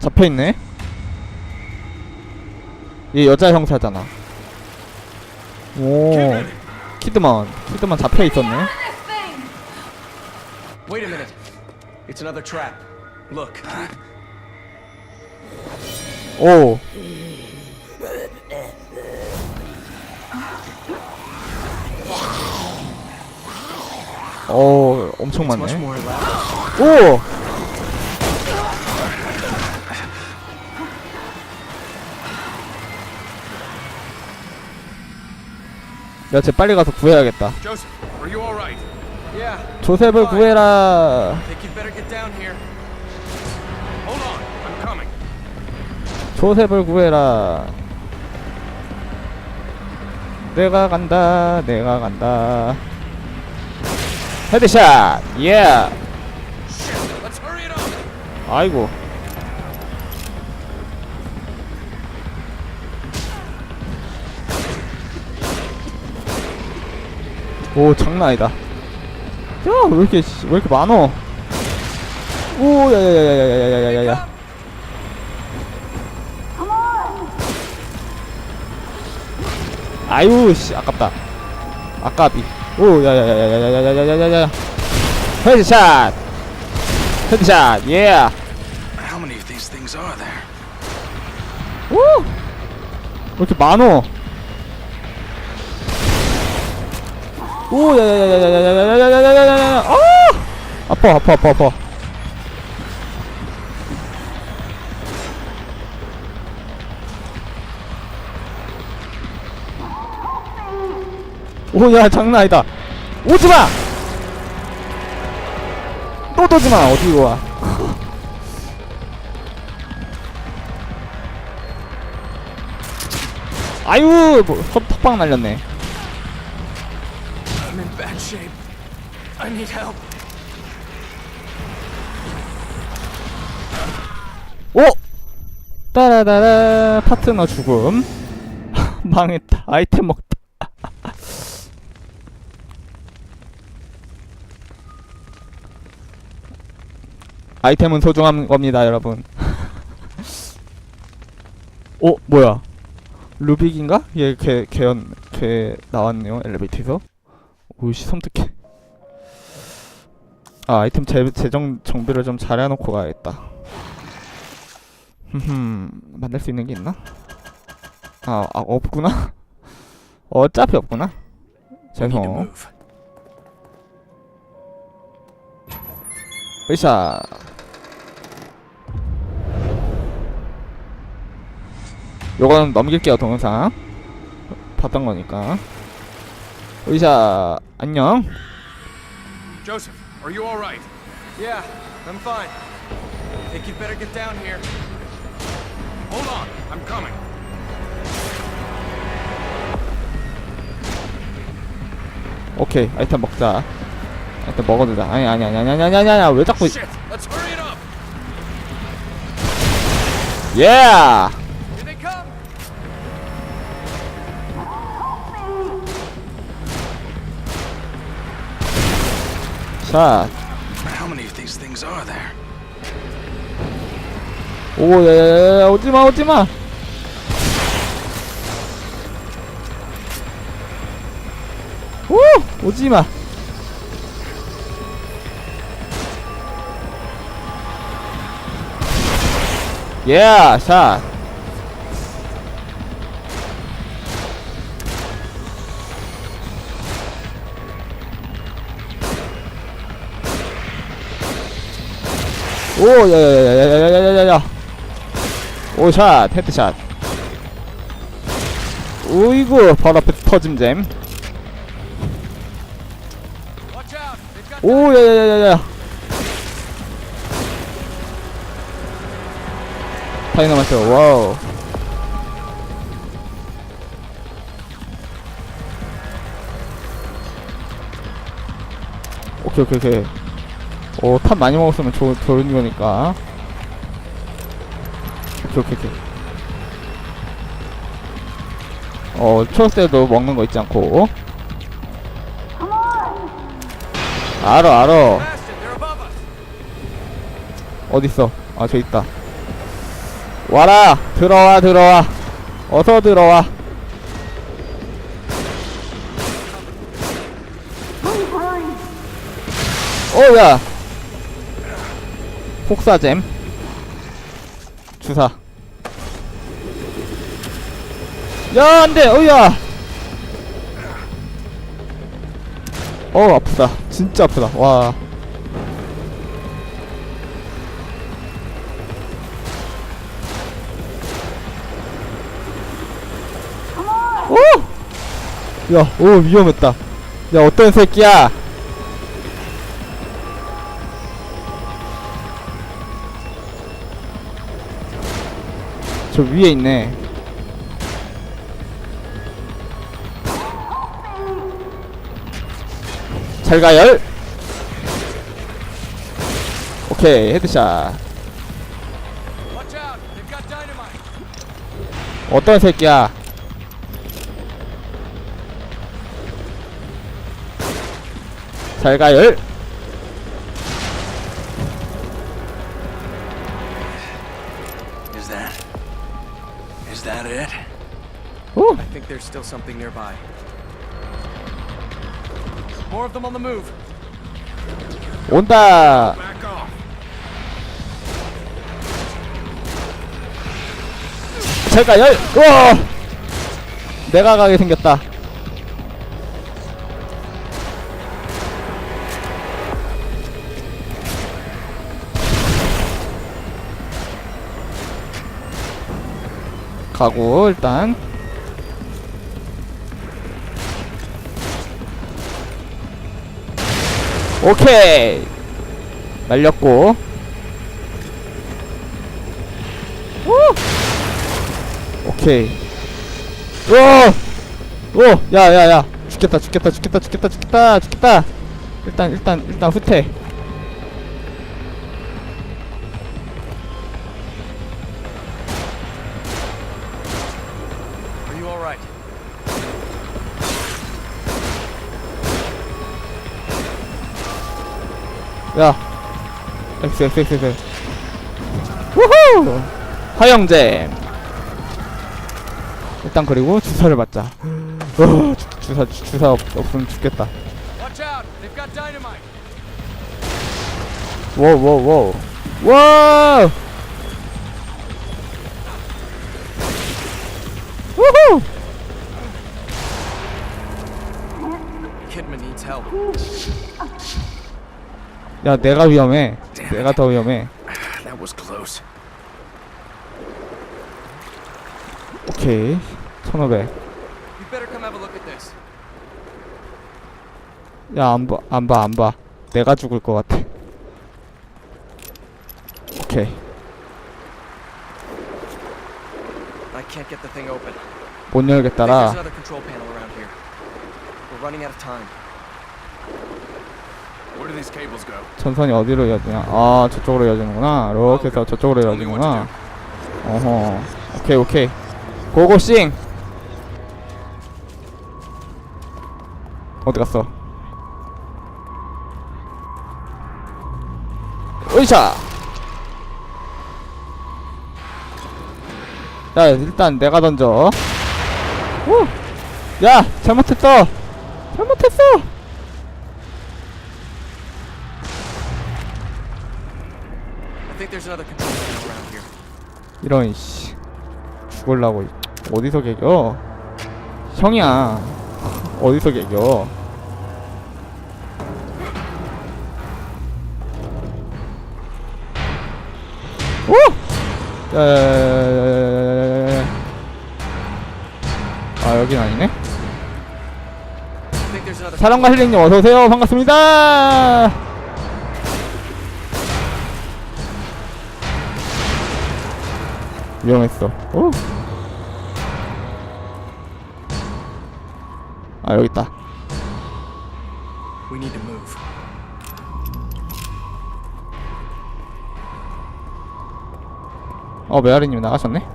잡혀있네 얘 여자 형사잖아 오 키드만 키드만 잡혀있었네 Wait a minute. It's another trap. Look. 오 오, 엄청 많네. 오! 야, 쟤 빨리 가서 구해야겠다. Yeah. 조셉을 구해라. 조셉을 구해라. 내가 간다. 내가 간다. 헤드샷. 예. Up. 아이고. 오 장난 아니다. 야왜 이렇게 씨, 왜 이렇게 많어? 오 야야야야야야야야야야. 아유 씨 아깝다. 아까비. 오 야야야야야야야야야야야. 헤드샷. 헤드샷. 예. How many of these things are there? 오! 왜 이렇게 많어? 오, 야야야야야야야야야야야야야야! 아! 아파, 아파, 아파, 아파. 오, 야, 장난 아니다. 오지 마! 또 오지 마, 어디로 와. 아유, 뭐, 섭, 턱방 날렸네. Shape. I need help. 오! 따라다라, 파트너 죽음. 망했다. 아이템 먹다. 아이템은 소중한 겁니다, 여러분. 어, 뭐야? 루빅인가? 얘 걔, 걔연, 걔 나왔네요, 엘리베이터에서. 오이씨, 섬뜩해. 아, 아이템 재, 재정, 정비를 좀 잘해놓고 가야겠다. 흠, 만들 수 있는 게 있나? 아, 아 없구나? 어차피 없구나? 죄송. 으쌰. 요건 넘길게요, 동영상. 봤던 거니까. 으쌰. 안녕. Joseph, are you all right? Yeah, I'm fine. Think you'd better get down here. Hold on, I'm coming. 오케이, 아이템 먹자. 아이템 먹어도 돼. 아니, 아니, 아니, 아니, 아니, 아니, 아니, 아니, 왜 자꾸. Shit, let's hurry it up. 예! There? 오, 야, 야, 야, 야, 오지마, 오지마. 오, 오지마. 예, 샷. 오, 야, 야, 야, 야, 야, 야, 야, 야, 야. 오 샷 헤드샷 오이구 바로 앞에 터짐잼 오 야야야야야 다이너마이트 와우 오케이 오케이 오케이 오 탑 많이 먹었으면 좋, 좋은 거니까. 오케이 오케이 어 초록색도 먹는 거 있지 않고. 알어 알어. 어딨어? 아 저 있다. 와라! 들어와 들어와. 어서 들어와. 오야 폭사잼. 주사. 야 안돼. 어야. 어 아프다. 진짜 아프다. 와. 오! 야, 오, 위험했다. 야, 어떤 새끼야? 저 위에 있네. 잘 가열. 오케이, 헤드샷. 어떤 새끼야? 잘 가열. Is that. Is that it? 오, I think there's still something nearby. More of them on the move. 온다. Back off. 잘 가열. 우와. 내가 가게 생겼다. 가고 일단 오케이 날렸고 오! 오케이 오! 오! 야, 야, 야. 죽겠다, 죽겠다, 죽겠다, 죽겠다, 죽겠다, 죽겠다. 일단, 일단, 일단 후퇴. 야. X, X, X. 우후! 화영잼. 일단 그리고 주사를 맞자. 어, 주- 주사, 주- 주사 없, 없으면 죽겠다. Dynamite! 워, 워, 워. 와! 우후! Kidman needs help. 야, 내가 위험해. 내가 더 위험해. That was close. 오케이. 1500. You better come have a look at this. 야, 안 봐, 안 봐, 안 봐. 내가 죽을 것 같아. 오케이. I can't get the thing open. 못 열겠다라. another control panel around here. We're running out of time. Where do these cables go? 전선이 어디로 이어지냐? 아, 저쪽으로 이어지는구나. 이렇게 해서 저쪽으로 이어지는구나. 어허. 오케이, 오케이. 고고싱! 어디 갔어? 으이샤! 야, 일단 내가 던져. 오! 야! 잘못했어! 잘못했어! I think there's another control panel around here. 이런 씨 죽을라고 어디서 개겨 형이야 어디서 개겨 오! 아 여긴 아니네 사랑과 힐링님 어서오세요 반갑습니다 위험했어 오. 아 여기 있다. 어 메아리님 나가셨네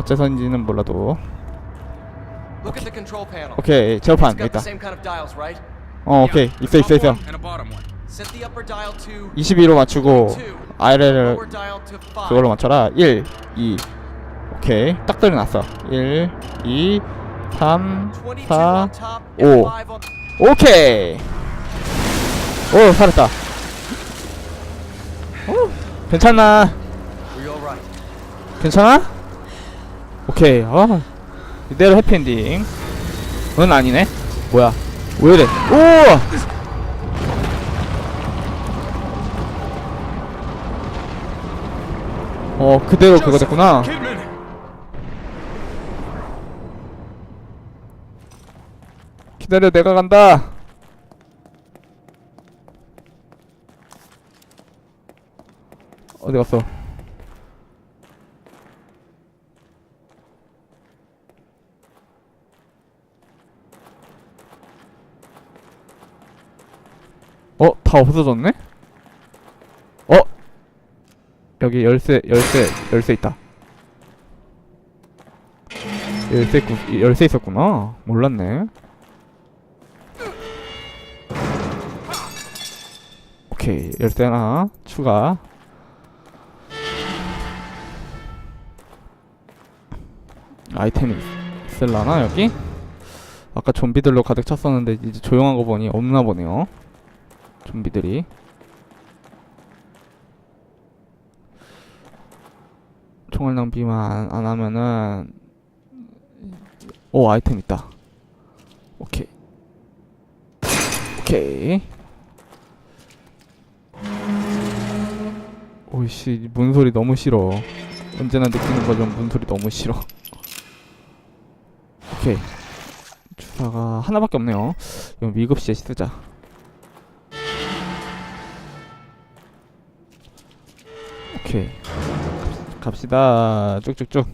어째서인지는 몰라도. 오케이 제어판 있다? 어 오케이 있어 있어 있어 one and a bottom one. Set the upper dial to 22로 맞추고 five. 그걸로 맞춰라. 1 2 오케이. 딱 들어놨어. 1 2 3 22 4 on top and 오. five on. 오케이. 오 살았다. 오 alright? 괜찮아? 오케이. 아 이대로 해피엔딩. 은 아니네. 뭐야? 왜 이래? 오 어 그대로 그거 됐구나! 기다려 내가 간다 어디 갔어 어? 다 없어졌네? 어? 여기 열쇠 열쇠 열쇠 있다. 열쇠 있구, 열쇠 있었구나. 몰랐네. 오케이 열쇠 하나 추가. 아이템이 있- 있을라나 여기? 아까 좀비들로 가득 찼었는데 이제 조용한 거 보니 없나 보네요. 좀비들이 총알 낭비만 안, 안 하면은 오 아이템 있다. 오케이. 오케이. 오이씨 문소리 너무 싫어. 언제나 느끼는 거지만 문소리 너무 싫어. 오케이. 주사가 하나밖에 없네요. 이건 위급시에 쓰자. 오케이 갑시다. 쭉쭉쭉.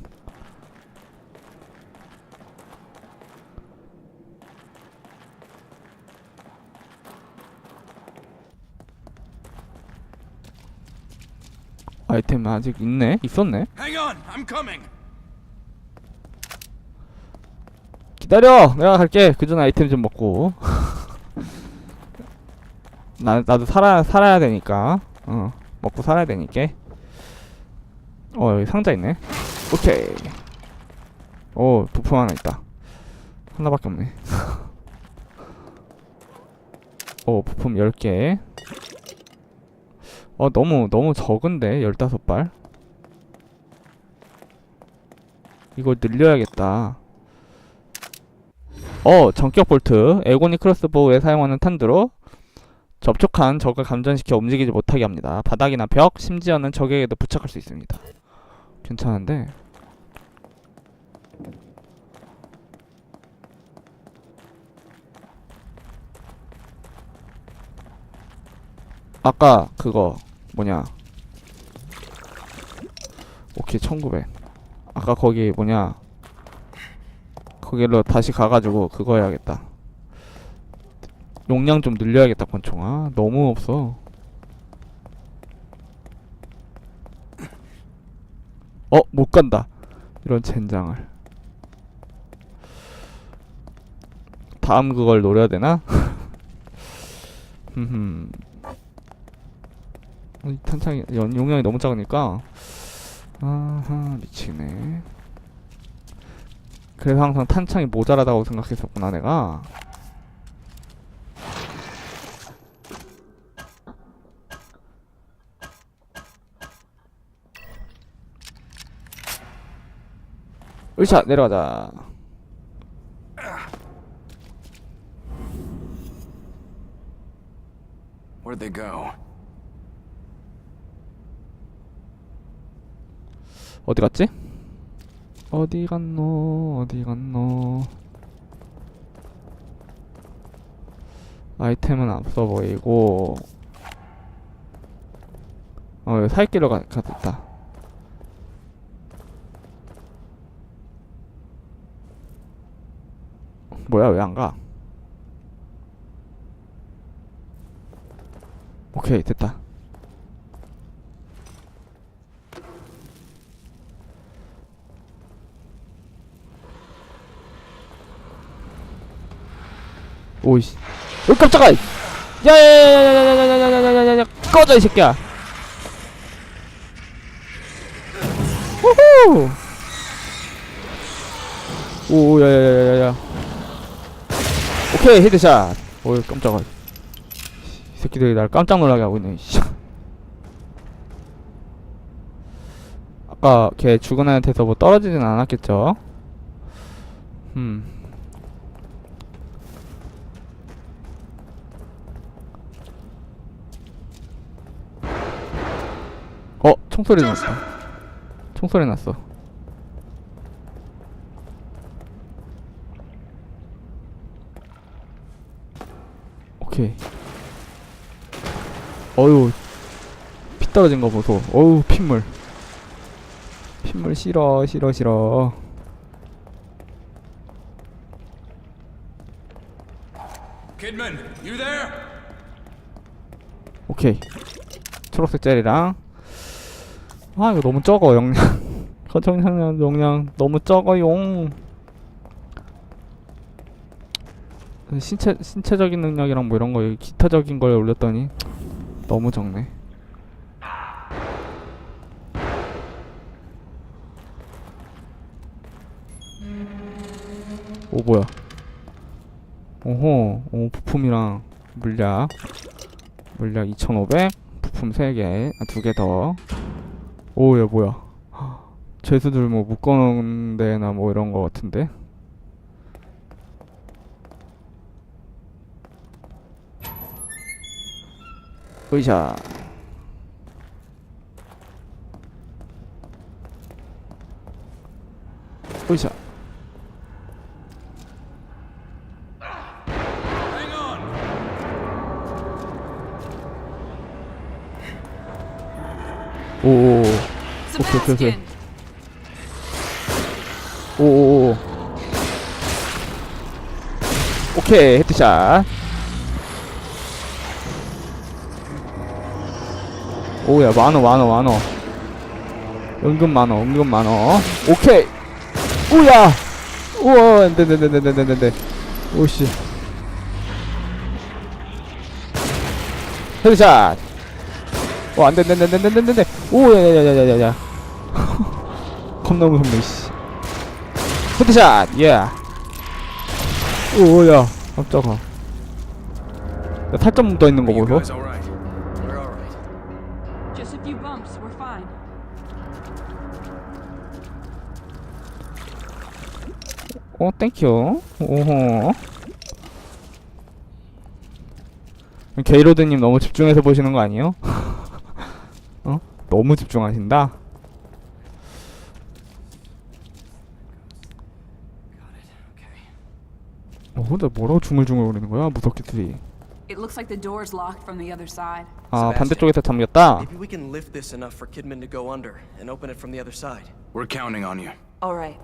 아이템 아직 있네? 있었네! 기다려! 내가 갈게. 그 전에 아이템 좀 먹고. 나, 나도 살아, 살아야 되니까. 어 먹고 살아야 되니까 어 여기 상자 있네. 오케이. 오 부품 하나 있다. 하나밖에 없네. 오 부품 10개. 어 너무 너무 적은데? 15발? 이걸 늘려야겠다. 어 전격 볼트. 에고니 크로스보우에 사용하는 탄두로 접촉한 적을 감전시켜 움직이지 못하게 합니다. 바닥이나 벽 심지어는 적에게도 부착할 수 있습니다 괜찮은데? 아까 그거 뭐냐? 오케이 1900 아까 거기 뭐냐? 거기로 다시 가가지고 그거 해야겠다. 용량 좀 늘려야겠다 권총아 너무 없어 어 못 간다. 이런 젠장을. 다음 그걸 노려야 되나? 흠흠. 어, 이 탄창이 연- 용량이 너무 작으니까. 아하 미치네. 그래서 항상 탄창이 모자라다고 생각했었구나 내가 으쌰 내려가자 Where'd they go? 어디 갔지? 어디 갔노 어디 갔노 아이템은 앞서 보이고 어 살길로 가, 가겠다 뭐야 왜 안 가? 오케이 됐다 오이씨 어 깜짝아 야야야야야야야야야야야야 꺼져 이 새끼야 후! 오, 야, 야, 야, 야, 야. 오케이, 헤드샷. 오, 깜짝아. 이 새끼들이 날 깜짝 놀라게 하고 있네, 씨. 아까 걔 죽은 애한테서 뭐 떨어지진 않았겠죠? 음. 어, 총소리 났다. 총소리 났어. 오케이. 어유, 피 떨어진 거 보소. 어우, 핏물. 핏물 싫어, 싫어, 싫어. Kidman, you there? 오케이. 초록색 젤이랑. 아, 이거 너무 적어, 용량. 거청량량 용량 너무 적어용. 신체, 신체적인 능력이랑 뭐 이런 거, 기타적인 걸 올렸더니 너무 적네. 오, 뭐야. 오호, 오, 부품이랑 물약. 물약 2,500, 부품 3개, 아, 2개 더. 오, 야, 뭐야. 죄수들 뭐 묶어놓은 데나 뭐 이런 거 같은데? 으이샤. 으이샤. 오오오. 오케이, 오케이, 오케이. 오오오. 오케이, 헤드샷. 오야, 많어, 많어, 많어. 은근 많어, 은근 많어. 오케이. 우야. 우와, 안 돼, 안 돼, 안 돼, 안 돼, 안 돼, 안 돼. 오씨. 헤드샷. 어, 안 돼, 안 돼, 안 돼, 안 돼, 안 돼, 안 돼. 오, 야, 야, 야, 야, 야, 야. 겁나 무섭네, 씨. 헤드샷, 예. 오, 야, 깜짝아. 야, 살점 묻어 있는 거 보소. 어, 땡큐. 오호. 게이로드님 너무 집중해서 보시는 거 아니에요? 어? 너무 집중하신다? 어, 혼자 뭐라고 중얼중얼 거리는 거야? 무섭겠지. It looks like the door's locked from the other side. 아. 반대쪽에서 잠겼다? Maybe we can lift this enough for Kidman to go under and open it from the other side. We're counting on you. All right.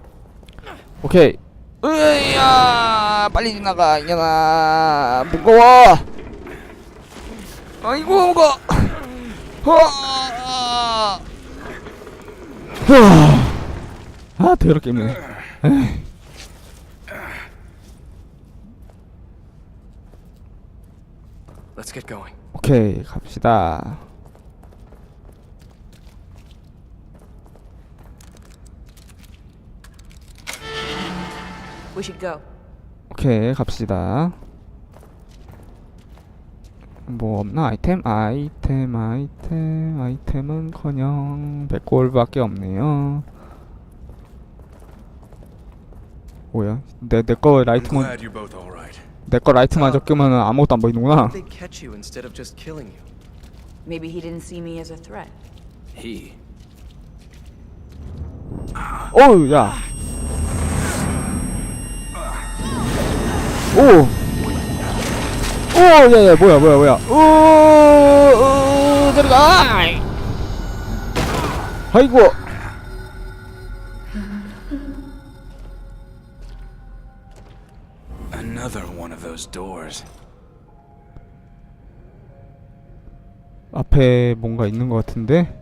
오케이. 으야, 빨리 지나가, 이년아. 무거워. 아이고, 무거워. 아, 아, 더럽게. 에이. Let's get going. 오케이, 갑시다. We should go. 오케이, 갑시다. 뭐 없나? 아이템? 아이템, 아이템, 아이템은커녕 100골밖에 없네요. 뭐야? 내 내 거 라이트만 glad you're both all right. 내 거 라이트만 적으면 아무것도 안 보이는구나. They'd catch you instead of just killing you. Maybe he didn't see me as a threat. He. 어우, 야. 오. 오, 야, 야, 뭐야, 뭐야, 뭐야. 오, 오, 들어가. 아이고. Another one of those doors. 앞에 뭔가 있는 것 같은데?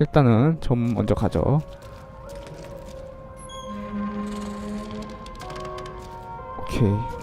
일단은 좀 먼저 가죠. 오케이.